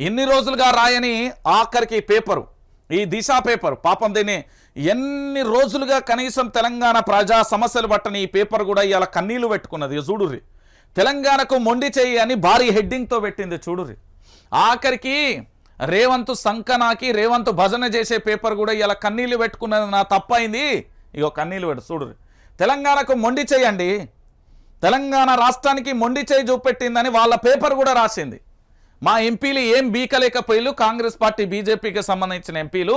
ఇన్ని రోజులుగా రాయని ఆఖరికి పేపరు ఈ దిశా పేపర్. పాపం దీన్ని ఎన్ని రోజులుగా కనీసం తెలంగాణ ప్రజా సమస్యలు పట్టని ఈ పేపర్ కూడా ఇలా కన్నీళ్ళు పెట్టుకున్నది. చూడుర్రి. తెలంగాణకు మొండి చేయి అని భారీ హెడ్డింగ్తో పెట్టింది చూడుర్రి. ఆఖరికి రేవంత్ సంకనాకి రేవంత్ భజన చేసే పేపర్ కూడా ఇలా కన్నీళ్ళు పెట్టుకున్నది నా తప్పైంది ఇగో కన్నీళ్ళు పెట్టు చూడుర్రి. తెలంగాణకు మొండి చేయండి. తెలంగాణ రాష్ట్రానికి మొండి చేయి చూపెట్టిందని వాళ్ళ పేపర్ కూడా రాసింది. మా ఎంపీలు ఏం బీకలేకపోయిలు కాంగ్రెస్ పార్టీ బీజేపీకి సంబంధించిన ఎంపీలు.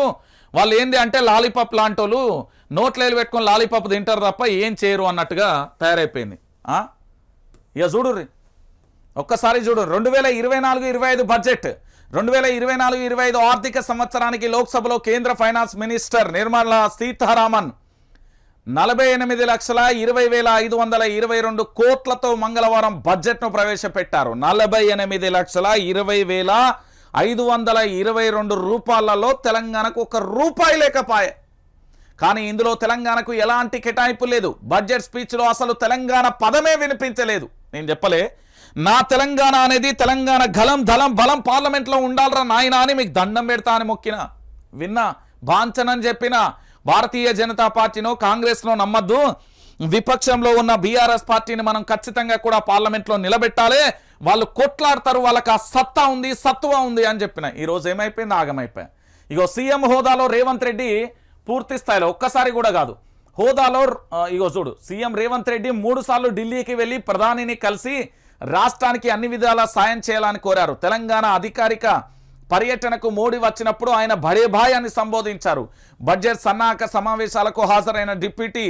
వాళ్ళు ఏంది అంటే లాలీపాప్ లాంటి వాళ్ళు నోట్లేలు పెట్టుకొని లాలీపాప్ తింటారు తప్ప ఏం చేయరు అన్నట్టుగా తయారైపోయింది. ఇక చూడుర్రి. ఒక్కసారి చూడు రెండు వేల ఇరవై నాలుగు ఇరవై ఐదు బడ్జెట్ రెండు వేల ఇరవై నాలుగు ఇరవై ఐదు ఆర్థిక సంవత్సరానికి లోక్సభలో కేంద్ర ఫైనాన్స్ మినిస్టర్ నిర్మలా సీతారామన్ నలభై ఎనిమిది లక్షల ఇరవై వేల ఐదు వందల ఇరవై రెండు కోట్లతో మంగళవారం బడ్జెట్ను ప్రవేశపెట్టారు. నలభై ఎనిమిది లక్షల ఇరవై వేల ఐదు వందల ఇరవై రెండు రూపాయలలో తెలంగాణకు ఒక రూపాయి లేకపాయే. కానీ ఇందులో తెలంగాణకు ఎలాంటి కేటాయింపు లేదు. బడ్జెట్ స్పీచ్లో అసలు తెలంగాణ పదమే వినిపించలేదు. నేను చెప్పలే నా తెలంగాణ అనేది తెలంగాణ గలం దళం బలం పార్లమెంట్లో ఉండాలరా నాయన అని మీకు దండం పెడతా అని మొక్కిన. విన్నా బాంచనని చెప్పిన భారతీయ జనతా పార్టీనో కాంగ్రెస్నో నమ్మద్దు. విపక్షంలో ఉన్న బీఆర్ఎస్ పార్టీని మనం ఖచ్చితంగా కూడా పార్లమెంట్లో నిలబెట్టాలి. వాళ్ళు కొట్లాడతారు వాళ్ళకి ఆ సత్తా ఉంది సత్తువ ఉంది అని చెప్పిన. ఈరోజు ఏమైపోయింది? ఆగమైపోయింది. ఇగో సీఎం హోదాలో రేవంత్ రెడ్డి పూర్తి స్థాయిలో ఒక్కసారి కూడా కాదు. హోదాలో ఇగో చూడు సీఎం రేవంత్ రెడ్డి మూడు సార్లు ఢిల్లీకి వెళ్ళి ప్రధానిని కలిసి రాష్ట్రానికి అన్ని విధాలా సాయం చేయాలని కోరారు. తెలంగాణ అధికారిక పర్యటనకు మోడీ వచ్చినప్పుడు ఆయన భడే అని సంబోధించారు. బడ్జెట్ సన్నాహక సమావేశాలకు హాజరైన డిప్యూటీ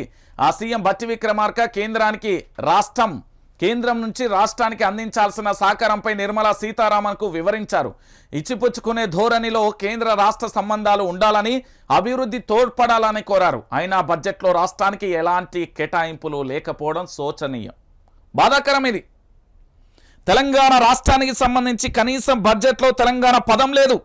ఆ సీఎం బట్టి విక్రమార్క కేంద్రానికి రాష్ట్రం కేంద్రం నుంచి రాష్ట్రానికి అందించాల్సిన సహకారంపై నిర్మలా సీతారామన్కు వివరించారు. ఇచ్చిపుచ్చుకునే ధోరణిలో కేంద్ర రాష్ట్ర సంబంధాలు ఉండాలని అభివృద్ధి తోడ్పడాలని కోరారు. అయినా బడ్జెట్లో రాష్ట్రానికి ఎలాంటి కేటాయింపులు లేకపోవడం శోచనీయం. బాధాకరం ఇది తెలంగాణ రాష్ట్రానికి సంబంధించి కనీసం బడ్జెట్లో తెలంగాణ పదం లేదు.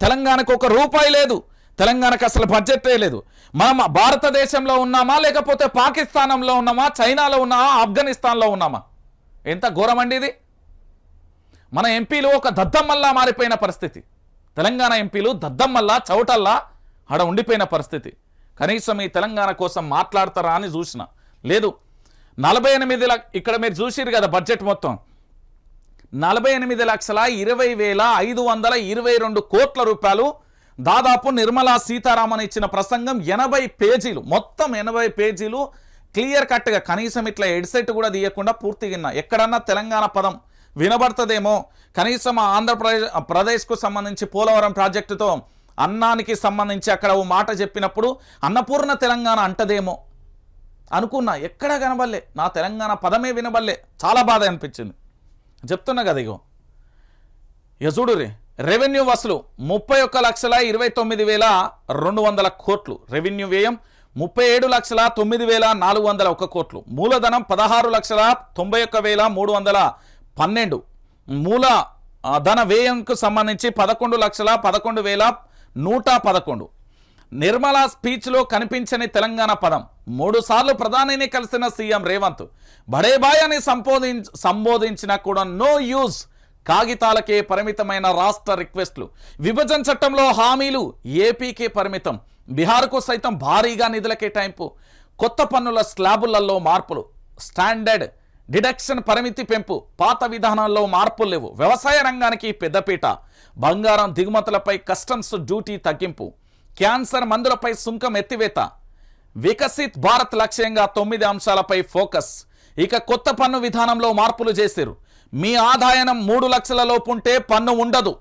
తెలంగాణకు ఒక రూపాయి లేదు. తెలంగాణకు అసలు బడ్జెటే లేదు. మనం భారతదేశంలో ఉన్నామా లేకపోతే పాకిస్తానంలో ఉన్నామా చైనాలో ఉన్నామా ఆఫ్ఘనిస్తాన్లో ఉన్నామా? ఎంత ఘోరమండి ఇది? మన ఎంపీలు ఒక దద్దమ్మల్లా మారిపోయిన పరిస్థితి. తెలంగాణ ఎంపీలు దద్దమ్మల్లా చౌటల్లా ఆడ ఉండిపోయిన పరిస్థితి. కనీసం ఈ తెలంగాణ కోసం మాట్లాడతారా అని చూసిన. లేదు. నలభై ఎనిమిది ఇక్కడ మీరు చూసిరు కదా బడ్జెట్ మొత్తం. నలభై ఎనిమిది లక్షల ఇరవై వేల ఐదు వందల ఇరవై రెండు కోట్ల రూపాయలు. దాదాపు నిర్మలా సీతారామన్ ఇచ్చిన ప్రసంగం ఎనభై పేజీలు. మొత్తం ఎనభై పేజీలు. క్లియర్ కట్గా కనీసం ఇట్లా హెడ్సెట్ కూడా తీయకుండా పూర్తిగా విన్నా. ఎక్కడన్నా తెలంగాణ పదం వినబడుతుందేమో. కనీసం ఆంధ్రప్రదేశ్ ప్రదేశ్కు సంబంధించి పోలవరం ప్రాజెక్టుతో అన్నానికి సంబంధించి అక్కడ ఓ మాట చెప్పినప్పుడు అన్నపూర్ణ తెలంగాణ అంటదేమో అనుకున్నా. ఎక్కడా కనబల్లే నా తెలంగాణ పదమే వినబల్లే చాలా బాధ అనిపించింది. చెప్తున్నా కదా ఇగో. ఇక చూడు రే రెవెన్యూ వసూలు ముప్పై ఒక్క లక్షల ఇరవై తొమ్మిది వేల రెండు వందల కోట్లు. రెవెన్యూ వ్యయం ముప్పై ఏడు లక్షల తొమ్మిది వేల నాలుగు వందల ఒక కోట్లు. మూలధనం పదహారు లక్షల తొంభై ఒక్క వేల మూడు వందల పన్నెండు. మూల ధన వ్యయంకు సంబంధించి పదకొండు లక్షల పదకొండు వేల నూట పదకొండు. నిర్మలా స్పీచ్లో కనిపించని తెలంగాణ పదం. మూడు సార్లు ప్రధానిని కలిసిన సీఎం రేవంత్. బడేబాయ్ అని సంబోధించ సంబోధించినా కూడా నో యూజ్. కాగితాలకే పరిమితమైన రాష్ట్ర రిక్వెస్ట్లు. విభజన చట్టంలో హామీలు ఏపీకే పరిమితం. బీహార్కు సైతం భారీగా నిధుల కేటాయింపు కొత్త పన్నుల స్లాబులలో మార్పులు. స్టాండర్డ్ డిడక్షన్ పరిమితి పెంపు. పాత విధానాల్లో మార్పులు లేవు. వ్యవసాయ రంగానికి పెద్దపీట. బంగారం దిగుమతులపై కస్టమ్స్ డ్యూటీ తగ్గింపు. క్యాన్సర్ మందులపై సుంకం ఎత్తివేత. వికసిత్ భారత్ లక్ష్యంగా తొమ్మిది అంశాలపై ఫోకస్. ఇక కొత్త పన్ను విధానంలో మార్పులు చేశారు. మీ ఆదాయం మూడు లక్షల లోపుంటే పన్ను ఉండదు.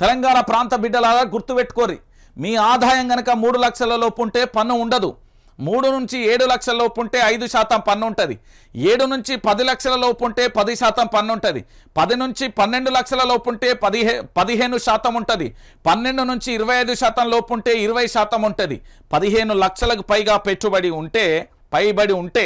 తెలంగాణ ప్రాంత బిడ్డలాగా గుర్తుపెట్టుకోరి. మీ ఆదాయం గనక మూడు లక్షల లోపుంటే పన్ను ఉండదు. మూడు నుంచి ఏడు లక్షల లోపు ఉంటే ఐదు శాతం పన్ను ఉంటుంది. ఏడు నుంచి పది లక్షల లోపు ఉంటే పది శాతం పన్ను ఉంటుంది. పది నుంచి పన్నెండు లక్షల లోపు ఉంటే పదిహే పదిహేను శాతం ఉంటుంది. పన్నెండు నుంచి ఇరవై ఐదు శాతం లోపు ఉంటే ఇరవై శాతం ఉంటుంది. పదిహేను లక్షలకు పైగా పెట్టుబడి ఉంటే పైబడి ఉంటే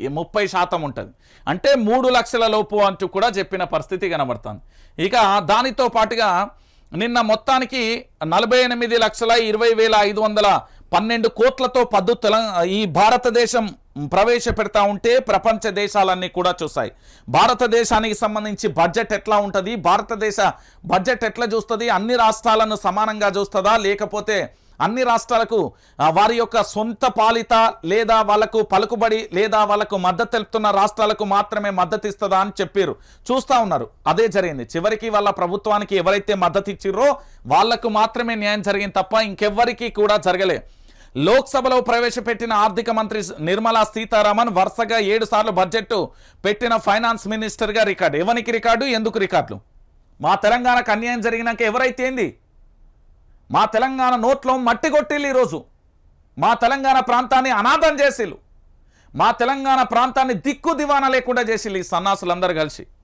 ఈ ముప్పై శాతం ఉంటుంది. అంటే మూడు లక్షల లోపు అంటూ కూడా చెప్పిన పరిస్థితి కనబడుతుంది. ఇక దానితో పాటుగా నిన్న మొత్తానికి నలభై ఎనిమిది లక్షల ఇరవై వేల ఐదు వందల పన్నెండు కోట్లతో పద్దు తెలంగాణ ఈ భారతదేశం ప్రవేశపెడతా ఉంటే ప్రపంచ దేశాలన్నీ కూడా చూస్తాయి. భారతదేశానికి సంబంధించి బడ్జెట్ ఎట్లా ఉంటుంది? భారతదేశ బడ్జెట్ ఎట్లా చూస్తుంది? అన్ని రాష్ట్రాలను సమానంగా చూస్తుందా? లేకపోతే అన్ని రాష్ట్రాలకు వారి యొక్క సొంత పాలిత లేదా వాళ్ళకు పలుకుబడి లేదా వాళ్ళకు మద్దతు తెలుపుతున్న రాష్ట్రాలకు మాత్రమే మద్దతు ఇస్తుందా అని చెప్పారు చూస్తూ ఉన్నారు. అదే జరిగింది. చివరికి వాళ్ళ ప్రభుత్వానికి ఎవరైతే మద్దతు ఇచ్చిర్రో వాళ్ళకు మాత్రమే న్యాయం జరిగింది తప్ప ఇంకెవ్వరికీ కూడా జరగలే. లోక్సభలో ప్రవేశపెట్టిన ఆర్థిక మంత్రి నిర్మలా సీతారామన్ వరుసగా ఏడు సార్లు బడ్జెట్ పెట్టిన ఫైనాన్స్ మినిస్టర్గా రికార్డు. ఎవరికి రికార్డు? ఎందుకు రికార్డులు? మా తెలంగాణకు అన్యాయం జరిగినాక ఎవరైతేంది మా తెలంగాణ నోట్లో మట్టి కొట్టిల్లు ఈరోజు. మా తెలంగాణ ప్రాంతాన్ని అనాథం చేసిల్లు. మా తెలంగాణ ప్రాంతాన్ని దిక్కు దివానా లేకుండా చేసిల్లు ఈ సన్నాసులందరూ కలిసి.